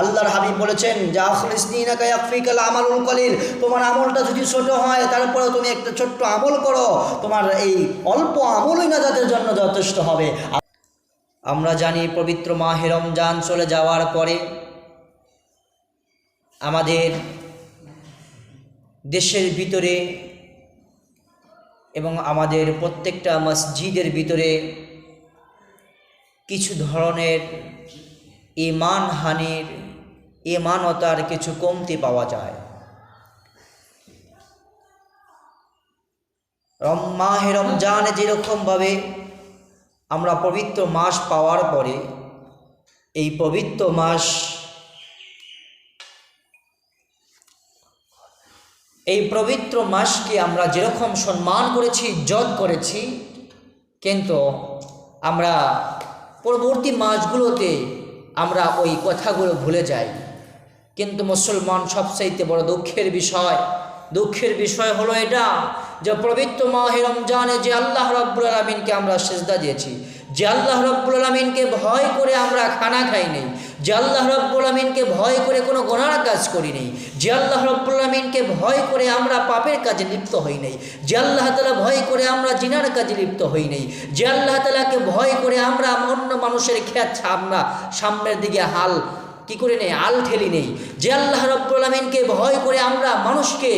আল্লাহর হাবিব বলেছেন, যা আখলিসনিনাকাল আমালুল কলিল তোমার আমলটা যদি ছোট হয় তারপরে তুমি একটা ছোট্ট আমল করো, তোমার এই অল্প আমলই না যাদের জন্য যথেষ্ট হবে। আমরা জানি পবিত্র মা রমজান চলে যাওয়ার পরে আমাদের দেশের ভিতরে এবং আমাদের প্রত্যেকটা মসজিদের ভিতরে কিছু ধরনের ইমান হানির ইমানতার কিছু কমতি পাওয়া যায়। মাহে রমজানে যেরকমভাবে আমরা পবিত্র মাস পাওয়ার পরে, এই পবিত্র মাস এই পবিত্র মাসকে আমরা যেরকম সম্মান করেছি, ইজ্জত করেছি, কিন্তু আমরা পরবর্তী মাসগুলোতে আমরা ওই কথাগুলো ভুলে যাই। কিন্তু মুসলমান সবচাইতে বড় দুঃখের বিষয় দুঃখের বিষয় হলো এটা যে পবিত্র মাহে রমজানে যে আল্লাহ রব্বুল আলমিনকে আমরা সেজদা দিয়েছি যে আল্লাহ রব্বুল আলমিনকে ভয় করে আমরা খানা খাই নেই, যে আল্লাহ রব্বুল আলমিনকে ভয় করে কোনো গোনার কাজ করি নেই, যে আল্লাহ রব্বুল আলমিনকে ভয় করে আমরা পাপের কাজে লিপ্ত হই নেই, যে আল্লাহ তালা ভয় করে আমরা জিনার কাজে লিপ্ত হই নেই, যে আল্লাহ তালাকে ভয় করে আমরা অন্য মানুষের খ্যাত আমরা সামনের দিকে হাল কি করে নেই? আল ঠেলি নেই। যে আল্লাহ রব্বুল আলমিনকে ভয় করে আমরা মানুষকে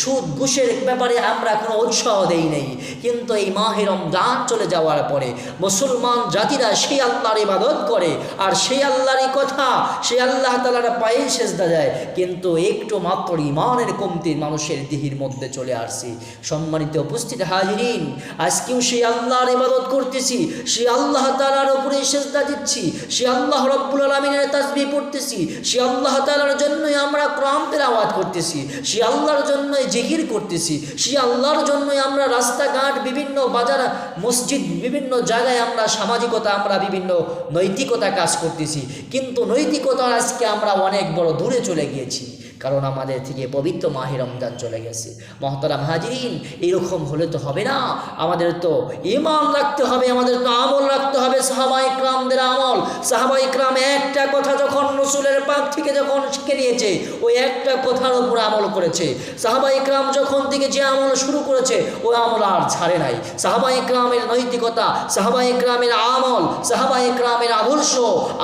সুদ, ঘুষের ব্যাপারে আমরা কোনো উৎসাহ দেই নেই। কিন্তু এই মাহে রমজান চলে যাওয়ার পরে মুসলমান জাতিরা সেই আল্লাহর ইবাদত করে আর সেই আল্লাহরই কথা, সেই আল্লাহ তালার পায়ে সেজদা যায় কিন্তু একটু মাত্র ইমানের কমতি মানুষের দিহির মধ্যে চলে আসছে। সম্মানিত উপস্থিত হাজিরিন, আজকেও সেই আল্লাহর ইবাদত করতেছি, সেই আল্লাহ তালার উপরে সেজদা দিচ্ছি সে আল্লাহ রব্বুল আলমিনের তাসবি পড়তেছি সে আল্লাহ তালার জন্যই আমরা ক্রান্তের আওয়াজ করতেছি। সে আল্লাহর জন্যই জিকির করতেছি। সে আল্লাহর জন্যই আমরা রাস্তাঘাট, বিভিন্ন বাজার, মসজিদ, বিভিন্ন জায়গায় আমরা সামাজিকতা, আমরা বিভিন্ন নৈতিকতা কাজ করতেছি। কিন্তু নৈতিকতা আজকে আমরা অনেক বড় দূরে চলে গিয়েছি। কারণ আমাদের থেকে পবিত্র মাহে রমজান চলে গেছে। মহতরাম হাজিরিন, এরকম হলে তো হবে না। আমাদের তো ইমান রাখতে হবে, আমাদের তো আমল রাখতে হবে। সাহাবাই ক্রামদের আমল সাহাবাই ক্রাম একটা কথা যখন রসুলের পাক থেকে যখন শিখে নিয়েছে, ওই একটা কথার উপর আমল করেছে। সাহাবাই ক্রাম যখন থেকে যে আমল শুরু করেছে, ওই আমল আর ছাড়ে নাই। সাহাবাই ক্রামের নৈতিকতা সাহাবাই ক্রামের আমল সাহাবাই ক্রামের আদর্শ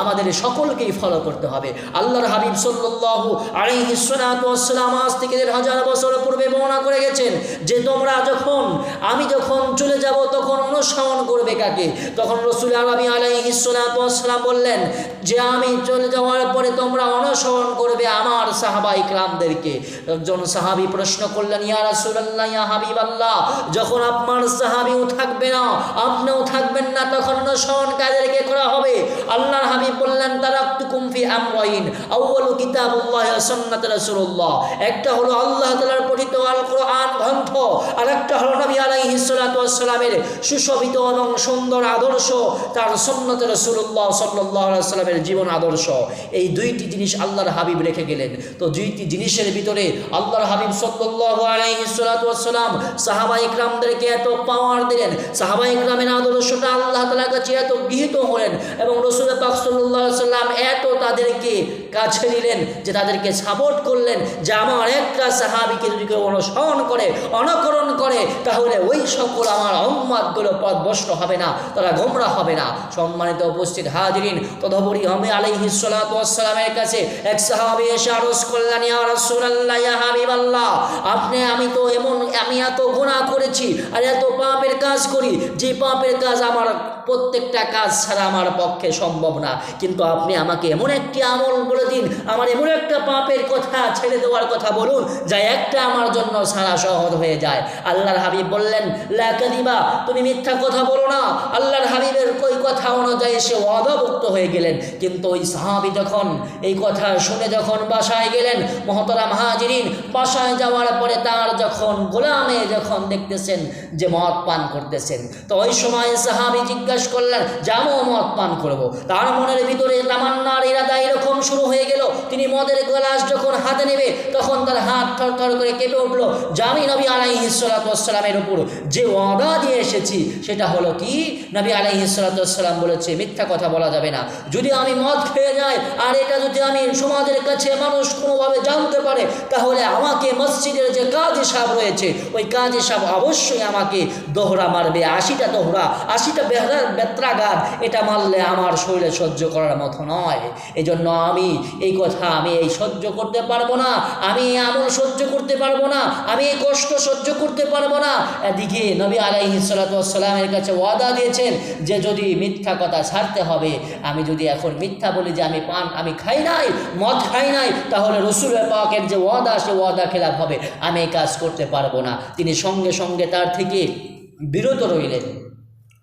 আমাদের সকলকেই ফলো করতে হবে। আল্লাহর হাবিব সাল্লাল্লাহু আলাইহি সালাম আজ থেকে দেড় হাজার বছর পূর্বে বর্ণনা করে গেছেন যে তোমরা যখন, আমি যখন চলে যাব, তখন অনুসরণ করবে কাকে? তখন রসুল আলমী আলাইহি সালাম বললেন যে, আমি চলে যাওয়ার পরে তোমরা অনুসরণ করবে আমার সাহাবাই ক্রামদেরকে একজন সাহাবি প্রশ্ন করলেন, ইয়া রাসূলুল্লাহ, ইয়া হাবিব আল্লাহ যখন আপনার সাহাবিও থাকবে না, আপনিও থাকবেন না, তখন অনুসরণ কাদেরকে করা হবে? বললেন আমরাইন। কিতাবুল্লাহ রাসূলুল্লাহ। একটা হলো আল্লাহ তাআলার পঠিত আল কোরআন গ্রন্থ আর একটা হলো নবী সুশোভিত এবং সুন্দর আদর্শ, তার রাসূলুল্লাহ সাল্লাল্লাহু আলাইহি সাল্লামের জীবন আদর্শ। এই দুইটি জিনিস আল্লাহর হাবিব রেখে গেলেন। তো দুইটি জিনিসের ভিতরে আল্লাহর হাবিব সাল্লাল্লাহু আলাইহি সাল্লাতু সাহাবা ইকরামদেরকে এত পাওয়ার দিলেন। সাহাবা ইকরামের আদর্শটা আল্লাহ তাআলার কাছে এত গৃহীত হলেন এবং রসুল পাক সাল্লাল্লাহু আলাইহি সাল্লাম এত তাদেরকে কাছে নিলেন, যে তাদেরকে সাপোর্ট করলেন, যে আমার একটা সাহাবিকে যদি কেউ অনুসরণ করে, অনুকরণ করে, তাহলে ওই সকল আমার অম্মাদগুলো বস্ত হবে না, তারা গোমরা হবে না। সম্মানিত উপস্থিত হাজিরিন, তদপরি আমি আলাইহি সালামের কাছে এক সাহাবি এসে আরজ করলেন আপনি, আমি তো এমন, আমি এত গুনাহ করেছি আর এত পাপের কাজ করি, যে পাপের কাজ আমার প্রত্যেকটা কাজ ছাড়া আমার পক্ষে সম্ভব না। কিন্তু আপনি আমাকে এমন একটি আমল বলে দিন। আমার এমন একটা পাপের কথা ছেড়ে দেওয়ার কথা বলুন, যা একটা আমার জন্য সারা সহজ হয়ে যায়। আল্লাহর হাবিব বললেন লাকাদিবা তুমি মিথ্যা কথা বলো না। আল্লাহর হাবিবের ওই কথা অনুযায়ী সে অধভুক্ত হয়ে গেলেন। কিন্তু ওই সাহাবি যখন এই কথা শুনে যখন বাসায় গেলেন, মহতরাম হাজিরিন বাসায় যাওয়ার পরে তার যখন গোলামে যখন দেখতেছেন যে মদ পান করতেছেন, তো ওই সময় সাহাবি জিজ্ঞাসা করলেন যাব মদ পান করব? তার মনের ভিতরে তামান্নার ইরাদা এরকম শুরু হয়ে গেল। তিনি মদের গ্লাস যখন হাতে নেবে তখন তার হাত থর থর করে কেঁপে উঠল। জামি নবী আলাইহিসালামের উপর যে ওয়াদা দিয়ে এসেছি, সেটা হলো কি? নবী আলাইহিসালাম বলেছে, মিথ্যা কথা বলা যাবে না। যদি আমি মদ খেয়ে যাই, আর এটা যদি আমি সমাজের কাছে মানুষ কোনোভাবে জানতে পারে, তাহলে আমাকে মসজিদের যে কাজী সাহেব রয়েছে, ওই কাজী সাহেব অবশ্যই আমাকে দোহরা মারবে। আশিটা দোহরা, আশিটা বেহরার বেত্রাঘাত, এটা মারলে আমার শরীরে সহ্য করার মতো নয়। এজন্য আমি এই কথা আমি এই সহ্য করতে পারব না। আমি এই আমল সহ্য করতে পারব না, আমি এই কষ্ট সহ্য করতে পারব না। এদিকে নবী আলাইহি সালামের কাছে ওয়াদা দিয়েছেন যে যদি মিথ্যা কথা ছাড়তে হবে, আমি যদি এখন মিথ্যা বলি যে আমি পান, আমি খাই নাই, মদ খাই নাই, তাহলে রসুল পাকের যে ওয়াদা, সে ওয়াদা খেলাপ হবে। আমি এই কাজ করতে পারব না। তিনি সঙ্গে সঙ্গে তার থেকে বিরত রইলেন।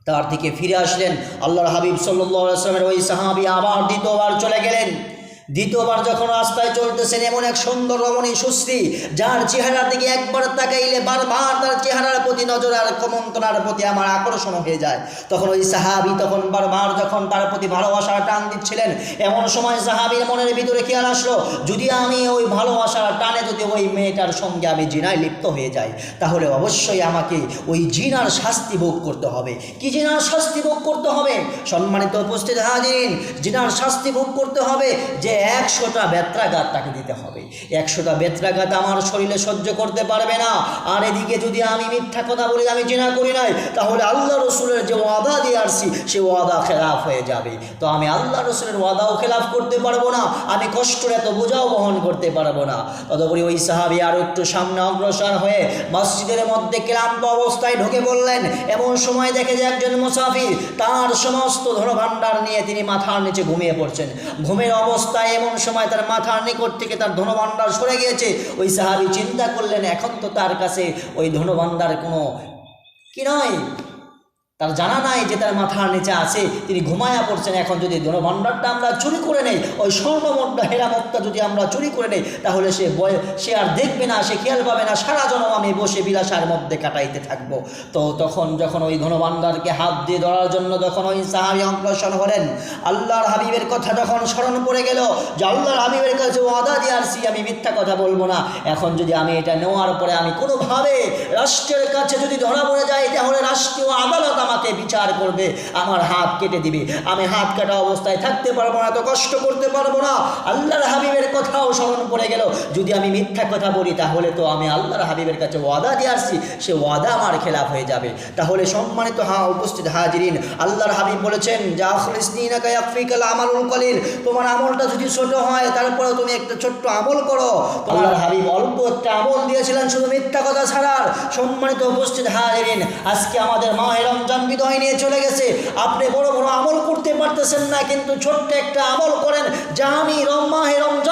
তার থেকে ফিরে আসলেন। আল্লাহর হাবিব সাল্লামের ওই সাহাবি আবার দ্বিতীয়বার চলে গেলেন। দ্বিতীয়বার যখন রাস্তায় চলতেছেন এমন এক সুন্দর রমণী সুশ্রী, যার চেহারা দিকে একবার তাকাইলে বারবার তার চেহারার প্রতি নজর আর কমন্তনার প্রতি আমার আকর্ষণ হয়ে যায়। তখন ওই সাহাবি তখন বারবার যখন তার প্রতি ভালোবাসার টান দিচ্ছিলেন, এমন সময় সাহাবির মনের ভিতরে খেয়াল আসলো, যদি আমি ওই ভালোবাসার টানে যদি ওই মেয়েটার সঙ্গে আমি জিনায় লিপ্ত হয়ে যাই, তাহলে অবশ্যই আমাকে ওই জিনার শাস্তি ভোগ করতে হবে। কি জিনার শাস্তি ভোগ করতে হবে? সম্মানিত উপস্থিত হাজিন জিনার শাস্তি ভোগ করতে হবে যে একশোটা বেত্রাঘাত তাকে দিতে হবে। একশোটা বেত্রাঘাত আমার শরীরে সহ্য করতে পারবে না। আর এদিকে যদি আমি মিথ্যা কথা বলি, আমি জিনা করি নাই, তাহলে আল্লাহ রসুলের যে ওয়াদা দিয়ে আসছি, সে ওয়াদা খেলাফ হয়ে যাবে। তো আমি আল্লাহ রসুলের ওয়াদাও খেলাফ করতে পারব না, আমি কষ্টের এত বোঝাও বহন করতে পারব না। তদুপরি ওই সাহাবি আরও একটু সামনে অগ্রসর হয়ে মসজিদের মধ্যে ক্লান্ত অবস্থায় ঢুকে পড়লেন। এমন সময় দেখে যে একজন মুসাফির, তার সমস্ত ধনভাণ্ডার নিয়ে তিনি মাথার নিচে ঘুমিয়ে পড়ছেন। ঘুমের অবস্থায় এমন সময় তার মাথার নিকট থেকে তার ধনভাণ্ডার সরে গিয়েছে। ওই সাহাবি চিন্তা করলেন, এখন তো তার কাছে ওই ধনভাণ্ডার কোনো কি নয়? তার জানা নাই যে তার মাথার নিচে আছে, তিনি ঘুমায়া পড়ছেন। এখন যদি ধনভাণ্ডারটা আমরা চুরি করে নেই, ওই স্বর্ণমুদ্রা হেরামতটা যদি আমরা চুরি করে নেই, তাহলে সে বয়, সে আর দেখবে না, সে খেয়াল পাবে না, সারা জনম আমি বসে বিলাসার মধ্যে কাটাইতে থাকব। তো তখন যখন ওই ধনভাণ্ডারকে হাত দিয়ে ধরার জন্য যখন ওই সাহাবি অগ্রসর হলেন, আল্লাহর হাবিবের কথা যখন স্মরণ পড়ে গেল, যে আল্লাহর হাবিবের কাছে ওয়াদা দিয়ে আসছি, আমি মিথ্যা কথা বলব না। এখন যদি আমি এটা নেওয়ার পরে আমি কোনোভাবে রাষ্ট্রের কাছে যদি ধরা পড়ে যাই, তাহলে রাষ্ট্রীয় আদালত আমাকে বিচার করবে আমার হাত কেটে দিবে। আমি হাত কাটা অবস্থায় থাকতে পারব না তো কষ্ট করতে পারব না। আল্লাহর হাবিবের কথাও স্মরণ পড়ে গেল। যদি আমি মিথ্যা কথা বলি তাহলে তো আমি আল্লাহর হাবিবের কাছে ওয়াদা দিয়ে আসছি সে ওয়াদা আমার খেলাফ হয়ে যাবে। তাহলে সম্মানিত হা উপস্থিত হাজিরিন আল্লাহর হাবিব বলেছেন যে ইয়াকফিকাল আমালুল কলিল তোমার আমলটা যদি ছোট হয় তারপরে তুমি একটা ছোট্ট আমল করো। তোমার হাবিব অল্প একটা আমল দিয়েছিলেন শুধু মিথ্যা কথা ছাড়ার। সম্মানিত উপস্থিত হাজিরিন আজকে আমাদের মাহে রমজান বিদয় নিয়ে চলে গেছে। আপনি বড় বড় আমল করতে পারতেছেন না, কিন্তু ছোট্ট একটা আমল করেন, যা আমি রম্মাহে রমজানে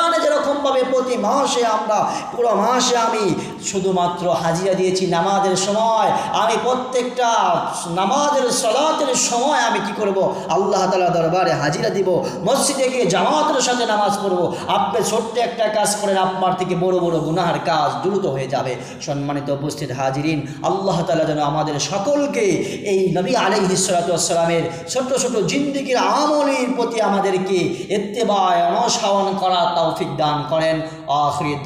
মাসে আমরা, পুরো মাসে আমি শুধুমাত্র হাজিরা দিয়েছি নামাজের সময়। আমি প্রত্যেকটা নামাজের সলাতের সময় আমি কি করব? আল্লাহ তালা দরবারে হাজিরা দিব। মসজিদে গিয়ে জামাতের সাথে নামাজ পড়ব। আপনি ছোট্ট একটা কাজ করেন, আপনার থেকে বড় বড় গুনাহার কাজ দ্রুত হয়ে যাবে। সম্মানিত উপস্থিত হাজিরিন, আল্লাহ তালা যেন আমাদের সকলকে এই নবী আলহিসালামের ছোট্ট ছোট জিন্দিগির আমলের প্রতি আমাদেরকে এত্তেবায় অনসাওয়ান করা তৌফিক দান করেন। آخر الدولة